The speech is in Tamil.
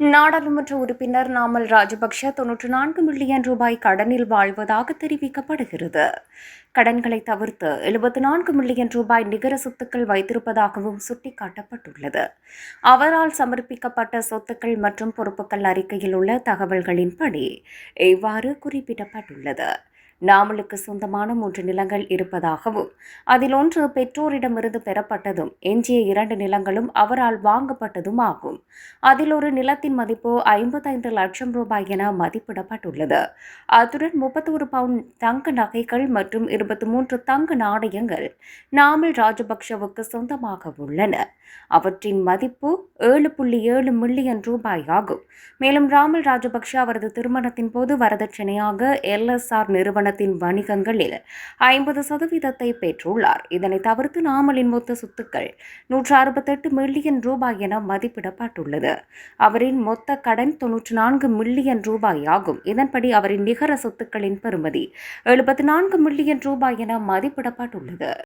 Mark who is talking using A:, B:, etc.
A: நாடாளுமன்ற உறுப்பினர் நாமல் ராஜபக்ஷ தொன்னூற்று நான்கு மில்லியன் ரூபாய் கடனில் வாழ்வதாக தெரிவிக்கப்படுகிறது. கடன்களை தவிர்த்து எழுபத்தி நான்கு மில்லியன் ரூபாய் நிகர சொத்துக்கள் வைத்திருப்பதாகவும் சுட்டிக்காட்டப்பட்டுள்ளது. அவரால் சமர்ப்பிக்கப்பட்ட சொத்துக்கள் மற்றும் பொறுப்புகள் அறிக்கையில் உள்ள தகவல்களின்படி இவ்வாறு குறிப்பிடப்பட்டுள்ளது. நாமலுக்கு சொந்தமான மூன்று நிலங்கள் இருப்பதாகவும் அதில் ஒன்று பெற்றோரிடமிருந்து பெறப்பட்டதும் எஞ்சிய இரண்டு நிலங்களும் அவரால் வாங்கப்பட்டதும் ஆகும் அதில் ஒரு நிலத்தின் மதிப்பு ஐம்பத்தைந்து லட்சம் ரூபாய் என மதிப்பிடப்பட்டுள்ளது. அத்துடன் முப்பத்தோரு பவுண்ட் தங்க நகைகள் மற்றும் இருபத்தி மூன்று தங்க நாணயங்கள் நாமல் ராஜபக்ஷவுக்கு சொந்தமாக உள்ளன. அவற்றின் மதிப்பு ஏழு புள்ளி ஏழு மில்லியன் ரூபாய் ஆகும் மேலும் ராமல் ராஜபக்ஷ அவரது திருமணத்தின் போது வரதட்சணையாக எல்எஸ்ஆர் நிறுவனம் நிறுவனத்தின் வணிகங்களில் ஐம்பது சதவீதத்தை பெற்றுள்ளார். இதனை தவிர்த்து நாமலின் மொத்த சொத்துக்கள் நூற்று அறுபத்தெட்டு மில்லியன் ரூபாய் என மதிப்பிடப்பட்டுள்ளது. அவரின் மொத்த கடன் தொன்னூற்று நான்கு மில்லியன் ரூபாய் ஆகும் இதன்படி அவரின் நிகர சொத்துக்களின் பெறுமதி எழுபத்தி நான்கு மில்லியன் ரூபாய் என மதிப்பிடப்பட்டுள்ளது.